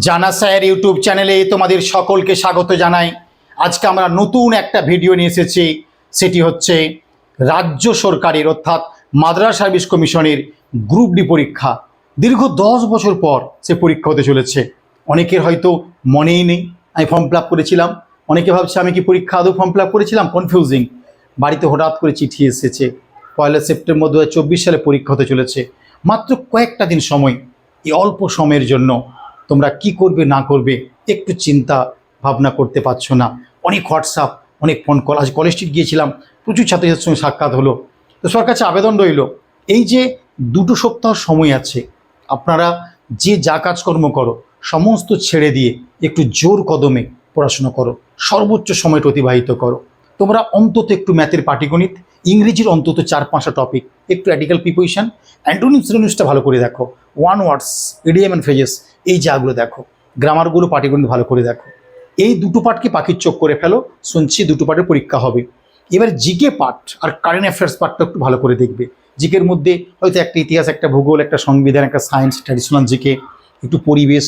জানা sir YouTube চ্যানেলে তোমাদের সকলকে স্বাগত জানাই। আজকে আমরা নতুন একটা ভিডিও নিয়ে এসেছি। সেটি হচ্ছে রাজ্য সরকারের অর্থাৎ মাদ্রাস সার্ভিস কমিশনের গ্রুপ ডি পরীক্ষা। দীর্ঘ দশ বছর পর সে পরীক্ষা হতে চলেছে। অনেকের হয়তো মনেই নেই, আমি ফর্ম ফিল করেছিলাম। অনেকে ভাবছে, আমি কি পরীক্ষা আদৌ ফর্ম ফিল করেছিলাম? কনফিউজিং বাড়িতে হঠাৎ করে চিঠি এসেছে। পয়লা সেপ্টেম্বর দু সালে পরীক্ষা হতে চলেছে। মাত্র কয়েকটা দিন সময়, এই অল্প সময়ের জন্য তোমরা কি করবে, না করবে, একটু চিন্তা ভাবনা করতে পারছ না। অনেক হোয়াটসঅ্যাপ, অনেক ফোন কল, আজ কলেজ স্ট্রিট গিয়েছিলাম, প্রচুর ছাত্রছাত্রীর সঙ্গে সাক্ষাৎ হলো। তো সরকার কাছে আবেদন রইল, এই যে দুটো সপ্তাহ সময় আছে, আপনারা যে যা কাজকর্ম করো, সমস্ত ছেড়ে দিয়ে একটু জোর কদমে পড়াশোনা করো, সর্বোচ্চ সময়টা অতিবাহিত করো। তোমরা অন্তত একটু ম্যাথের পাটিগণিত ইংরেজির অন্তত চার পাঁচটা টপিক একটু অ্যাডিক্যাল প্রিপোজিশন অ্যান্টোনিম সিনোনিমসটা ভালো করে দেখো। One words idiom and phrases এই জাগুলো দেখো। গ্রামারগুলো পাটিগণিত ভালো করে দেখো। এই দুটো পার্টকে পাখির চোখ করে ফেলো, শুনছি দুটো পার্টের পরীক্ষা হবে। এবার জিকে পার্ট আর কারেন্ট অ্যাফেয়ার্স পার্টটা একটু ভালো করে দেখবে। জিকের মধ্যে হয়তো একটা ইতিহাস, একটা ভূগোল, একটা সংবিধান, একটা সায়েন্স ট্র্যাডিশনাল জিকে, একটু পরিবেশ,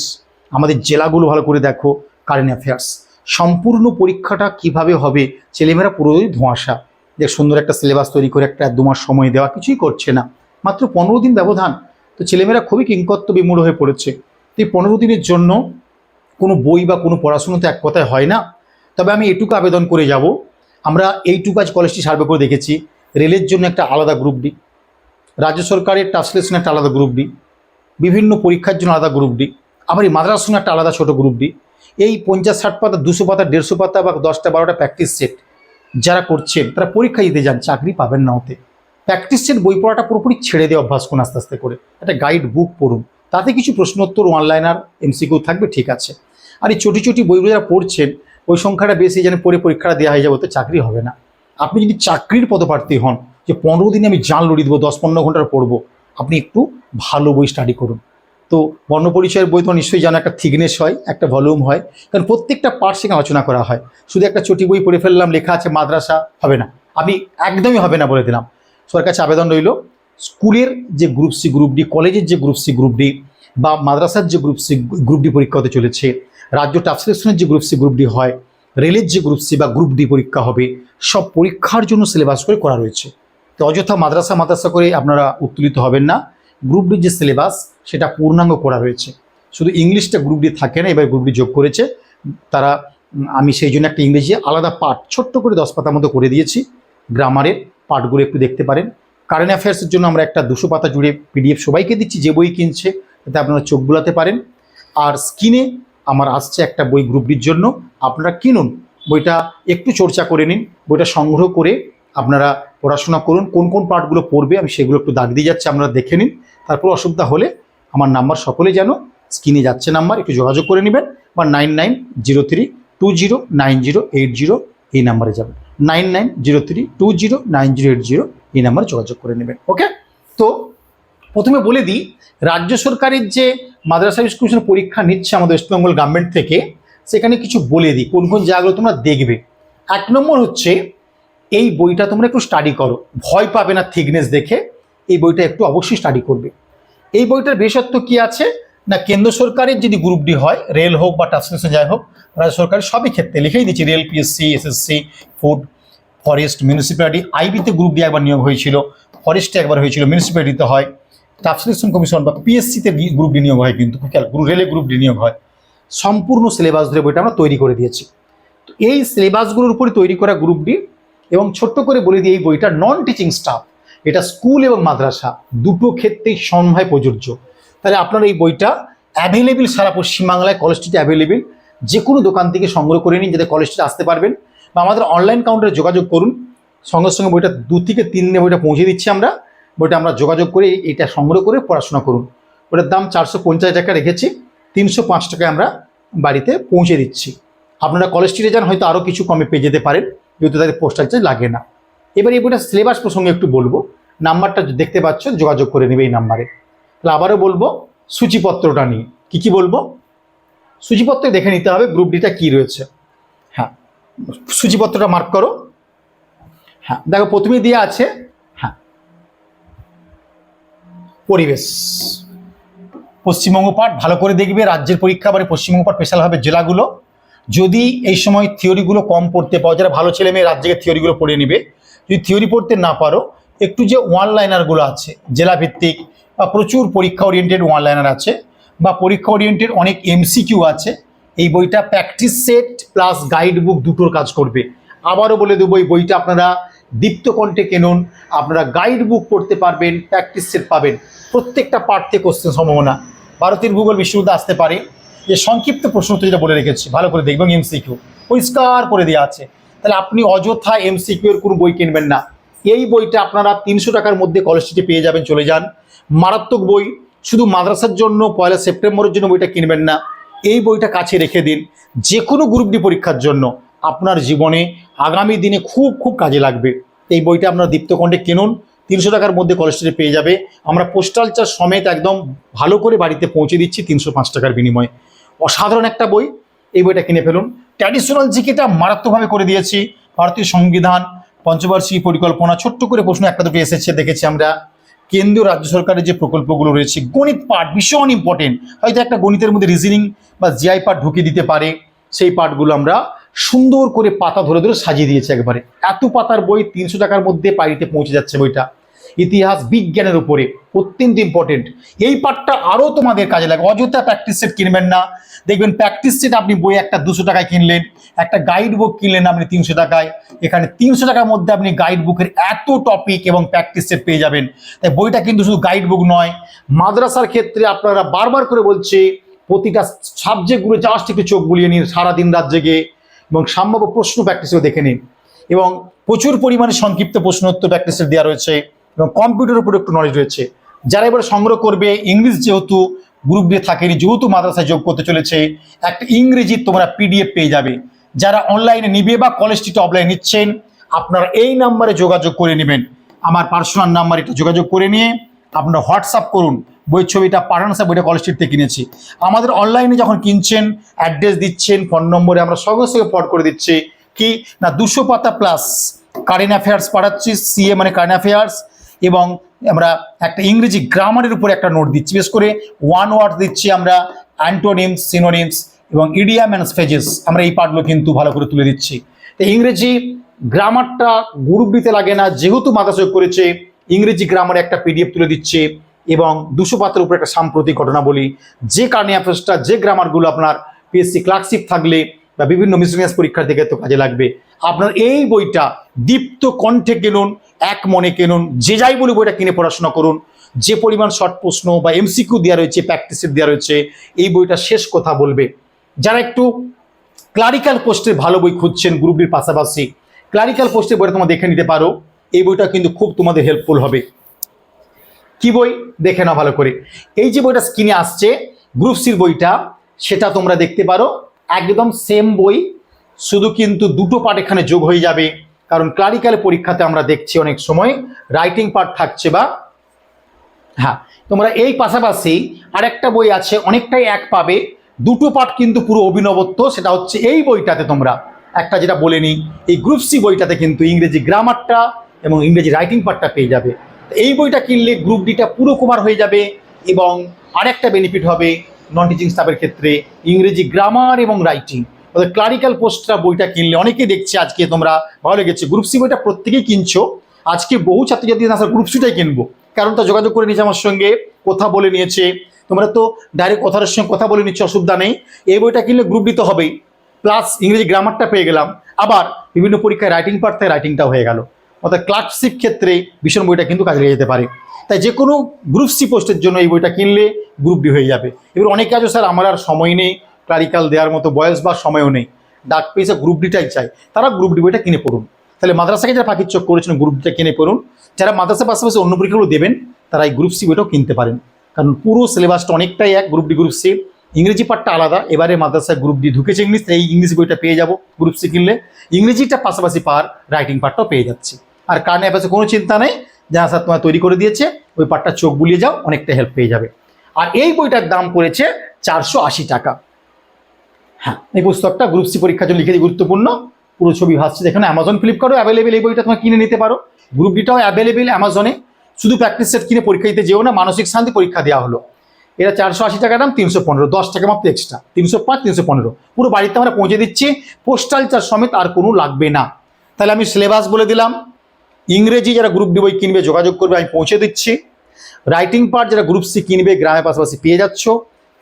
আমাদের জেলাগুলো ভালো করে দেখো কারেন্ট অ্যাফেয়ার্স সম্পূর্ণ পরীক্ষাটা কীভাবে হবে, ছেলেমেয়েরা পুরোই ধোঁয়াশা। যে সুন্দর একটা সিলেবাস তৈরি করে একটা দু মাস সময় দেওয়া কিছুই করছে না। মাত্র পনেরো দিন ব্যবধান। তো ছেলেমেয়েরা খুবই কিংকত্ব বিমূঢ় হয়ে পড়েছে। তো এই পনেরো দিনের জন্য কোনো বই বা কোনো পড়াশুনো তো এক কথায় হয় না। তবে আমি এটুকু আবেদন করে যাব। আমরা এইটুকু আজ কলেজটি সার্ভে করে দেখেছি। রেলের জন্য একটা আলাদা গ্রুপ ডি রাজ্য সরকারের ট্রান্সলেশন একটা আলাদা গ্রুপ ডি বিভিন্ন পরীক্ষার জন্য আলাদা গ্রুপ ডি আবার এই মাদ্রাসুন একটা আলাদা ছোট গ্রুপ ডি এই পঞ্চাশ ষাট পাতা, দুশো পাতা, দেড়শো পাতা বা দশটা বারোটা প্র্যাকটিস সেট যারা করছেন তারা পরীক্ষা দিতে যান, চাকরি পাবেন না হতে প্র্যাকটিসের বই পড়াটা পুরোপুরি ছেড়ে দিয়ে অভ্যাস করুন আস্তে আস্তে করে। একটা গাইড বুক পড়ুন। তাতে কিছু প্রশ্নোত্তর অনলাইনার এমসিকিউ থাকবে, ঠিক আছে। আর এই চটি চটি বইগুলো যারা পড়ছেন, ওই সংখ্যাটা বেশি, যেন পড়ে পরীক্ষাটা দেওয়া হয়ে যাবে তো চাকরি হবে না। আপনি যদি চাকরির পদপ্রার্থী হন, যে পনেরো দিনে আমি জান লড়িয়ে দেবো, দশ পনেরো ঘণ্টার পড়ব, আপনি একটু ভালো বই স্টাডি করুন। তো বর্ণপরিচয়ের বই তো নিশ্চয়ই জানা একটা থিকনেস হয়, একটা ভলিউম হয়। কারণ প্রত্যেকটা পার্ট সেখানে আলোচনা করা হয়। শুধু একটা চটি বই পড়ে ফেললাম, লেখা আছে মাদ্রাসা, হবে না। আমি একদমই হবে না বলে দিলাম। সবার কাছে আবেদন রইল, স্কুলের যে গ্রুপ সি গ্রুপ ডি কলেজের যে গ্রুপ সি গ্রুপ ডি বা মাদ্রাসার যে গ্রুপ সি গ্রুপ ডি পরীক্ষা হতে চলেছে, রাজ্য ট্রান্সলেশনের যে গ্রুপ সি গ্রুপ ডি হয় রেলের যে গ্রুপ সি বা গ্রুপ ডি পরীক্ষা হবে, সব পরীক্ষার জন্য সিলেবাস করে করা রয়েছে। তো অযথা মাদ্রাসা মাদ্রাসা করে আপনারা উত্তোলিত হবেন না। গ্রুপ ডির যে সিলেবাস, সেটা পূর্ণাঙ্গ করা হয়েছে। শুধু ইংলিশটা গ্রুপ ডি থাকে না, এবার গ্রুপ ডি যোগ করেছে। তারা আমি সেই জন্য একটা ইংরেজি আলাদা পার্ট, ছোট্ট করে দশ পাতার মতো করে দিয়েছি। গ্রামারের পার্টগুলো একটু দেখতে পারেন। কারেন্ট অ্যাফেয়ার্সের জন্য আমরা একটা দুশো পাতা জুড়ে পিডিএফ সবাইকে দিচ্ছি, যে বই কিনছে যাতে আপনারা চোখ বুলাতে পারেন। আর স্ক্রিনে আমার আসছে একটা বই গ্রুপ ডির জন্য, আপনারা কিনুন। বইটা একটু চর্চা করে নিন, বইটা সংগ্রহ করে আপনারা পড়াশোনা করুন, কোন কোন পার্টগুলো পড়বে, আমি সেগুলো একটু দাগ দিয়ে যাচ্ছি, আপনারা দেখে নিন। তারপর অসুবিধা হলে আমার নাম্বার সকলে যেন স্ক্রিনে যাচ্ছে নাম্বার, একটু যোগাযোগ করে নেবেন বা nine nine zero three two zero nine zero eight zero এই নাম্বারে যাবেন। Nine nine zero three two zero nine zero eight zero এই নাম্বারে যোগাযোগ করে নেবেন। ওকে? তো প্রথমে বলে দিই, রাজ্য সরকারের যে মাদ্রাসা কমিশন পরীক্ষা নিচ্ছে আমাদের ওয়েস্টবেঙ্গল গভর্নমেন্ট থেকে, সেখানে কিছু বলে দিই। কোন কোন জায়গাগুলো তোমরা দেখবে? এক নম্বর হচ্ছে, এই বইটা তোমরা একটু স্টাডি করো। ভয় পাবে না থিকনেস দেখে। এই বইটা একটু অবশ্যই স্টাডি করবে। এই বইটার বিশেষত্ব কি আছে? না, কেন্দ্র সরকারের যদি গ্রুপ ডি হয় রেল হোক বা ট্রান্সলেশন যাই হোক, রাজ্য সরকারের সবই ক্ষেত্রে লিখেই দিচ্ছি rail PSC SSC food forest municipality আইবিতে group D একবার নিয়োগ হয়েছিল ফরেস্টে একবার হয়েছিল মিউনিসিপ্যালিটিতে হয় ট্রান্সলেশন কমিশন বা পিএসসিতে গ্রুপ ডি নিয়োগ হয় কিন্তু রেলে গ্রুপ ডি নিয়োগ হয়। সম্পূর্ণ সিলেবাস ধরে বইটা আমরা তৈরি করে দিয়েছি। তো এই সিলেবাসগুলোর উপরে তৈরি করা গ্রুপ ডি এবং ছোট্ট করে বলে দিই এই বইটা নন টিচিং স্টাফ এটা স্কুল এবং মাদ্রাসা দুটো ক্ষেত্রেই সমভাবে প্রযোজ্য। তাহলে আপনার এই বইটা অ্যাভেলেবেল সারা পশ্চিমবাংলায় কলেজ স্ট্রিটে অ্যাভেলেবেল যে কোনো দোকান থেকে সংগ্রহ করে নিন, যাতে কলেজ স্ট্রিটে আসতে পারবেন। বা আমাদের অনলাইন কাউন্টারে যোগাযোগ করুন। সঙ্গে সঙ্গে বইটা দু থেকে তিন দিনে বইটা পৌঁছে দিচ্ছি আমরা। বইটা আমরা যোগাযোগ করে এটা সংগ্রহ করে পড়াশোনা করুন। ওটার দাম চারশো পঞ্চাশ টাকা রেখেছি। তিনশো পাঁচ টাকায় আমরা বাড়িতে পৌঁছে দিচ্ছি। আপনারা কলেজ স্ট্রিটে যান, হয়তো আরও কিছু কমে পেয়ে যেতে পারেন। যেহেতু তাদের পোস্টাল চার্জ লাগে না। এবার এই বইটা সিলেবাস প্রসঙ্গে একটু বলব। নাম্বারটা দেখতে পাচ্ছ যোগাযোগ করে নেবে এই নাম্বারে। তাহলে আবারও বলব, সূচিপত্রটা নিয়ে কি কি বলব? সূচিপত্রে দেখে নিতে হবে গ্রুপ ডিটা কি রয়েছে। হ্যাঁ সূচিপত্রটা মার্ক করো। হ্যাঁ দেখো প্রথমে দিয়ে আছে হ্যাঁ পরিবেশ। পশ্চিমবঙ্গ পাঠ ভালো করে দেখবে, রাজ্যের পরীক্ষা মানে পশ্চিমবঙ্গ পাঠ স্পেশাল হবে জেলাগুলো। যদি এই সময় থিওরিগুলো কম পড়তে পারো, যারা ভালো ছেলে মেয়ে রাজ্যের থিওরিগুলো পড়ে নিবে। যদি থিওরি পড়তে না পারো একটু যে ওয়ান লাইনারগুলো আছে জেলা ভিত্তিক বা প্রচুর পরীক্ষা ওরিয়েন্টেড ওয়ান লাইনার আছে, বা পরীক্ষা ওরিয়েন্টেড অনেক এমসিকিউ আছে, এই বইটা practice set plus guide book দুটোর কাজ করবে। আবারও বলে দেবো, এই বইটা আপনারা দীপ্ত কণ্ঠে কেনুন, আপনারা গাইড বুক পড়তে পারবেন প্র্যাকটিস সেট পাবেন। প্রত্যেকটা পাঠ থেকে কোশ্চেন সম্ভাবনা। ভারতের ভূগোল বিশ্ববিদ্যালয় আসতে পারে। যে সংক্ষিপ্ত প্রশ্ন যেটা বলে রেখেছি, ভালো করে দেখবেন এমসিকিউ পরিষ্কার করে দেওয়া আছে। তাহলে আপনি অযথা এমসিকিউ এর কোনো বই কিনবেন না। এই বইটা আপনারা তিনশো টাকার মধ্যে কলেজ স্ট্রিটে পেয়ে যাবেন, চলে যান। মারাত্মক বই, শুধু মাদ্রাসার জন্য, পয়লা সেপ্টেম্বরের জন্য বইটা কিনবেন না। এই বইটা কাছে রেখে দিন যে কোনো গ্রুপ ডি পরীক্ষার জন্য। আপনার জীবনে আগামী দিনে খুব খুব কাজে লাগবে। এই বইটা আপনারা দীপ্তকণ্ঠে কিনুন, তিনশো টাকার মধ্যে কলেজ স্ট্রিটে পেয়ে যাবে। আমরা পোস্টাল চার্জ সমেত একদম ভালো করে বাড়িতে পৌঁছে দিচ্ছি তিনশো পাঁচ টাকার বিনিময়ে। অসাধারণ একটা বই, এই বইটা কিনে ফেলুন। ট্র্যাডিশনাল জিকেটা মারাত্মকভাবে করে দিয়েছি। ভারতীয় সংবিধান পঞ্চবার্ষিকী পরিকল্পনা, ছোট্ট করে প্রশ্ন একটা দুটো এসেছে, দেখেছি আমরা। কেন্দ্রীয় রাজ্য সরকারের যে প্রকল্পগুলো রয়েছে, গণিত পাঠ ভীষণ ইম্পর্টেন্ট হয়তো একটা গণিতের মধ্যে রিজনিং বা জিআই পাঠ ঢুকিয়ে দিতে পারে। সেই পাঠগুলো আমরা সুন্দর করে পাতা ধরে ধরে সাজিয়ে দিয়েছে একবারে। এত পাতার বই তিনশো টাকার মধ্যে পাইতে পৌঁছে যাচ্ছে বইটা। ইতিহাস, বিজ্ঞানের উপরে অত্যন্ত ইম্পর্টেন্ট এই পার্টটা আরও তোমাদের কাজে লাগে। অযথা প্র্যাকটিস সেট কিনবেন না। দেখবেন প্র্যাকটিস সেট আপনি বই একটা দুশো টাকায় কিনলেন, একটা গাইড বুক কিনলেন আপনি তিনশো টাকায়। এখানে তিনশো টাকার মধ্যে আপনি গাইড বুকের এত টপিক এবং প্র্যাকটিস সেট পেয়ে যাবেন। তাই বইটা কিন্তু শুধু গাইড বুক নয়, মাদ্রাসার ক্ষেত্রে আপনারা বারবার করে বলছে, প্রতিটা সাবজেক্টগুলো জাস্ট একটু চোখ বুলিয়ে নিন, সারাদিন রাত জেগে এবং সম্ভাব্য প্রশ্ন প্র্যাকটিসও দেখে নিন। এবং প্রচুর পরিমাণে সংক্ষিপ্ত প্রশ্ন উত্তর প্র্যাকটিসের দেওয়া রয়েছে। এবং কম্পিউটারের উপরে একটু নলেজ রয়েছে। যারা এবার সংগ্রহ করবে ইংলিশ যেহেতু গ্রুপ দিয়ে থাকেনি যেহেতু মাদ্রাসায় যোগ করতে চলেছে, একটা ইংরেজি তোমরা পিডিএফ পেয়ে যাবে। যারা অনলাইনে নিবে বা কলেজ স্ট্রিটে অফলাইন নিচ্ছেন, আপনারা এই নাম্বারে যোগাযোগ করে নেবেন। আমার পার্সোনাল নাম্বার এটা যোগাযোগ করে নিয়ে আপনারা হোয়াটসঅ্যাপ করুন বই ছবিটা পাঠানো, স্যার, বইটা কলেজ স্ট্রিট থেকে কিনেছি। আমাদের অনলাইনে যখন কিনছেন অ্যাড্রেস দিচ্ছেন ফোন নম্বরে আমরা সঙ্গে সঙ্গে ফট করে দিচ্ছি। কি? না, দুশো পাতা প্লাস কারেন্ট অ্যাফেয়ার্স পাঠাচ্ছি সিএ মানে কারেন্ট অ্যাফেয়ার্স এবং আমরা একটা ইংরেজি গ্রামারের উপরে একটা নোট দিচ্ছি। বিশেষ করে ওয়ান ওয়ার্ড দিচ্ছি আমরা অ্যান্টোনিমস সিনোনিমস এবং ইডিয়াম অ্যান্ড স্পেজেস আমরা এই পার্টগুলো কিন্তু ভালো করে তুলে দিচ্ছি। তো ইংরেজি গ্রামারটা গ্রুপ দিতে লাগে না, যেহেতু মাথাসয়োগ করেছে, ইংরেজি গ্রামারে একটা পিডিএফ তুলে দিচ্ছে এবং দুশো পাত্রের উপরে একটা সাম্প্রতিক ঘটনা বলি যে কারণে যে গ্রামারগুলো আপনার পিএসসি ক্লার্কশিপ থাকলে বা বিভিন্ন মিসলিনিয়াস পরীক্ষার থেকে তো কাজে লাগবে। আপনার এই বইটা দীপ্ত কণ্ঠে কিনুন এক মনে কিনুন, যে যাই বলি বইটা কিনে পড়াশোনা করুন। যে পরিমাণ শর্ট প্রশ্ন বা এমসিকিউ দেওয়া রয়েছে প্র্যাকটিসের দেওয়া রয়েছে, এই বইটা শেষ কথা বলবে। যারা একটু ক্লারিক্যাল পোস্টের ভালো বই খুঁজছেন গ্রুপের পাশাপাশি ক্লারিক্যাল পোস্টের বইটা তোমরা দেখে নিতে পারো। এই বইটা কিন্তু খুব তোমাদের হেল্পফুল হবে। কি বই? দেখে নাও ভালো করে। এই যে বইটা স্ক্রিনে আসছে গ্রুপ সির বইটা, সেটা তোমরা দেখতে পারো। একদম সেম বই, শুধু কিন্তু দুটো পার্ট এখানে যোগ হয়ে যাবে। কারণ ক্লারিক্যাল পরীক্ষাতে আমরা দেখছি অনেক সময় রাইটিং পার্ট থাকছে বা হ্যাঁ তোমরা এই পাশাপাশি আরেকটা বই আছে, অনেকটাই এক পাবে। দুটো পার্ট কিন্তু পুরো অভিনবত্ব, সেটা হচ্ছে এই বইটাতে তোমরা একটা যেটা বলে নিই, এই গ্রুপ সি বইটাতে কিন্তু ইংরেজি গ্রামারটা এবং ইংরেজি রাইটিং পার্টটা পেয়ে যাবে। এই বইটা কিনলে গ্রুপ ডিটা পুরো কুমার হয়ে যাবে এবং আরেকটা বেনিফিট হবে নন টিচিং স্টাফের ক্ষেত্রে ইংরেজি গ্রামার এবং রাইটিং ক্লারিক্যাল পোস্টটা বইটা কিনলে। অনেকেই দেখছে আজকে তোমরা ভালো লেগেছে। গ্রুপ সি বইটা প্রত্যেকেই কিনছো। আজকে বহু ছাত্রছাত্রী আসলে গ্রুপ সিটাই কিনবো। কারণ তা যোগাযোগ করে নিয়েছে আমার সঙ্গে, কথা বলে নিয়েছে। তোমরা তো ডাইরেক্ট কথার সঙ্গে কথা বলে নিচ্ছ, অসুবিধা নেই। এই বইটা কিনলে গ্রুপ দিতে হবেই। প্লাস ইংরেজি গ্রামারটা পেয়ে গেলাম। আবার বিভিন্ন পরীক্ষায় রাইটিং পার্ট থেকে রাইটিংটাও হয়ে গেল। অর্থাৎ ক্লার্কশিপ ক্ষেত্রে ভীষণ বইটা কিন্তু কাজে লেগে যেতে পারে। তাই যে কোনো গ্রুপ সি পোস্টের জন্য এই বইটা কিনলে গ্রুপ ডি হয়ে যাবে। এবার অনেকে আছে স্যার আমার আর সময় নেই। ক্লারিক্যাল দেওয়ার মতো বয়স বা সময়ও নেই। ডাক পেয়েছে গ্রুপ ডিটাই চাই। তারা গ্রুপ ডি বইটা কিনে পড়ুন। তাহলে মাদ্রাসাকে যারা পাখির চোখ করেছেন গ্রুপ ডিটা কিনে পড়ুন। যারা মাদ্রাসার পাশাপাশি অন্য পরীক্ষাগুলো দেবেন, তারা এই গ্রুপ সি বইটাও কিনতে পারেন। কারণ পুরো সিলেবাসটা অনেকটাই এক গ্রুপ ডি গ্রুপ সি ইংরেজি পার্টটা আলাদা। এবারে মাদ্রাসায় গ্রুপ ডি ঢুকেছে ইংলিশ এই ইংলিশ বইটা পেয়ে যাব গ্রুপ সি কিনলে। ইংরেজিটা পাশাপাশি পার রাইটিং পার্টটাও পেয়ে যাচ্ছে। আর কারণে অ্যাপাসে কোনো চিন্তা নেই। যাহা স্যার তোমার তৈরি করে দিয়েছে, ওই পার্টটা চোখ বুলিয়ে যাও, অনেকটা হেল্প পেয়ে যাবে। আর এই বইটার দাম পড়েছে চারশো আশি টাকা। হ্যাঁ এই পুস্তকটা গ্রুপ সি পরীক্ষার জন্য লিখে দিই, গুরুত্বপূর্ণ। পুরো ছবি ভাসছে। দেখুন অ্যামাজন ফ্লিপকার্টও অ্যাভেলেবেল এই বইটা তোমার কিনে নিতে পারো। গ্রুপ ডিটাও অ্যাভেলেবেল অ্যামাজনে শুধু প্র্যাকটিস সেট কিনে পরীক্ষা দিতে যেও না, মানসিক শান্তি পরীক্ষা দেওয়া হলো। এটা চারশো আশি টাকা দাম, তিনশো পনেরো, দশ টাকা মাত্র এক্সট্রা তিনশো পাঁচ, তিনশো পনেরো। পুরো বাড়িতে আমরা পৌঁছে দিচ্ছি। পোস্টাল চার্জ সমেত আর কোনো লাগবে না। তাহলে আমি সিলেবাস বলে দিলাম। ইংরেজি যারা গ্রুপ ডি বই কিনবে, যোগাযোগ করবে, আমি পৌঁছে দিচ্ছি। রাইটিং পার্ট যারা গ্রুপ সি কিনবে, গ্রামের পাশাপাশি পেয়ে যাচ্ছ।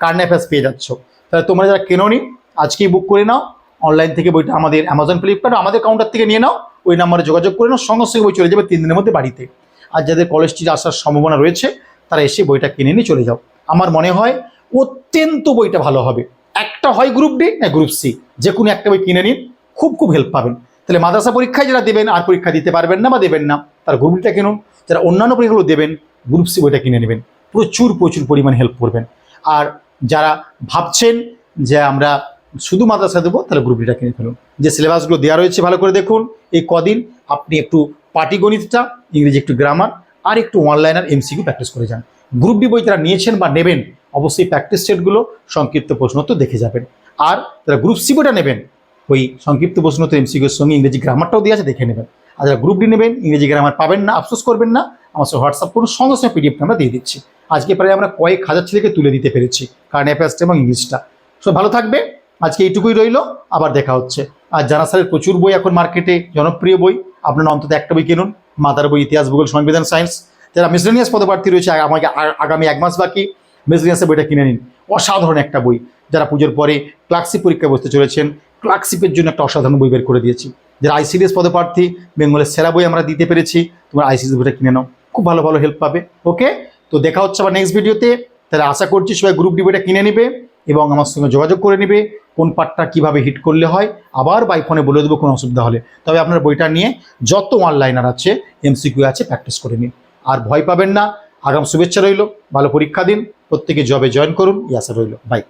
অ্যাফেয়ার্স পেয়ে যাচ্ছ। তাহলে তোমরা যারা কেনোনি আজকেই বুক করে নাও। অনলাইন থেকে বইটা আমাদের অ্যামাজন ফ্লিপকার্ট আমাদের কাউন্টার থেকে নিয়ে নাও। ওই নাম্বারে যোগাযোগ করে নাও, সঙ্গে সঙ্গে বই চলে যাবে তিন দিনের মধ্যে বাড়িতে। আর যাদের কলেজ স্ট্রিট আসার সম্ভাবনা রয়েছে, তারা এসে বইটা কিনে নিয়ে চলে যাও। আমার মনে হয় অত্যন্ত বইটা ভালো হবে। একটা হয় গ্রুপ ডি না গ্রুপ সি যে কোনো একটা বই কিনে নিন, খুব খুব হেল্প পাবেন। তাহলে মাদ্রাসা পরীক্ষায় যারা দেবেন, আর পরীক্ষা দিতে পারবেন না বা দেবেন না, তার গ্রুপ ডিটা কিনুন। যারা অন্যান্য পরীক্ষাগুলো দেবেন গ্রুপ সি বইটা কিনে নেবেন। প্রচুর প্রচুর পরিমাণ হেল্প করবেন। আর যারা ভাবছেন যে আমরা শুধু মাদ্রাসা দেবো, তাহলে গ্রুপ ডিটা কিনে ফেলুন। যে সিলেবাসগুলো দেওয়া রয়েছে, ভালো করে দেখুন। এই কদিন আপনি একটু পাটিগণিতটা, ইংরেজি একটু গ্রামার আর একটু অনলাইন আর এমসিকিউ প্র্যাকটিস করে যান। গ্রুপ ডি বই যারা নিয়েছেন বা নেবেন, অবশ্যই প্র্যাকটিস সেটগুলো সংক্ষিপ্ত প্রশ্ন তো দেখে যাবেন। আর যারা গ্রুপ সি বইটা নেবেন, ওই সংক্ষিপ্ত প্রশ্ন তো এমসিকিউর সঙ্গে ইংরেজি গ্রামারটাও দিয়ে আছে, দেখে নেবেন। আর যারা গ্রুপ ডি নেবেন, ইংরেজি গ্রামার পাবেন না, আফসোস করবেন না, আমার সাথে হোয়াটসঅ্যাপ করুন, সঙ্গে সঙ্গে পিডিএফটা আমরা দিয়ে দিচ্ছি। আজকে প্রায় আমরা কয়েক হাজার ছেলেকে তুলে দিতে পেরেছি, কারণ অ্যাফেয়ার্সটা এবং ইংলিশটা সব ভালো থাকবে আজকে এইটুকুই রইল, আবার দেখা হচ্ছে। আর জানা স্যারের প্রচুর বই এখন মার্কেটে, জনপ্রিয় বই। আপনারা অন্তত একটা বই কিনুন, মাদার বই, ইতিহাস, ভূগোল, সংবিধান, সায়েন্স। যারা মিসলেনিয়াস পদপ্রার্থী রয়েছে আমাকে আগামী এক মাস বাকি মিসলেনিয়াসের বইটা কিনে নিন। অসাধারণ একটা বই, যারা পুজোর পরে ক্লার্কশিপ পরীক্ষায় বসতে চলেছেন, ক্লার্কশিপের জন্য একটা অসাধারণ বই বের করে দিয়েছি। যারা আইসিডিএস পদপ্রার্থী, বেঙ্গলের সেরা বই আমরা দিতে পেরেছি, তোমরা আইসিডিএস বইটা কিনে নাও। খুব ভালো ভালো হেল্প পাবে। ওকে তো দেখা হচ্ছে আবার নেক্সট ভিডিওতে তাহলে আশা করছি সবাই গ্রুপ ডি বইটা কিনে নেবে। এবং আমার সঙ্গে যোগাযোগ করে নেবে কোন পার্টটা কীভাবে হিট করলে হয়। আবার বাই ফোনে বলে দেবো কোনো অসুবিধা হলে। তবে আপনার বইটা নিয়ে যত অনলাইনার আছে এমসিকিউ আছে প্র্যাকটিস করে নিন। আর ভয় পাবেন না। আগাম শুভেচ্ছা রইল। ভালো পরীক্ষা দিন। প্রত্যেকে জবে জয়েন করুন। ইয়াসা রইল। বাই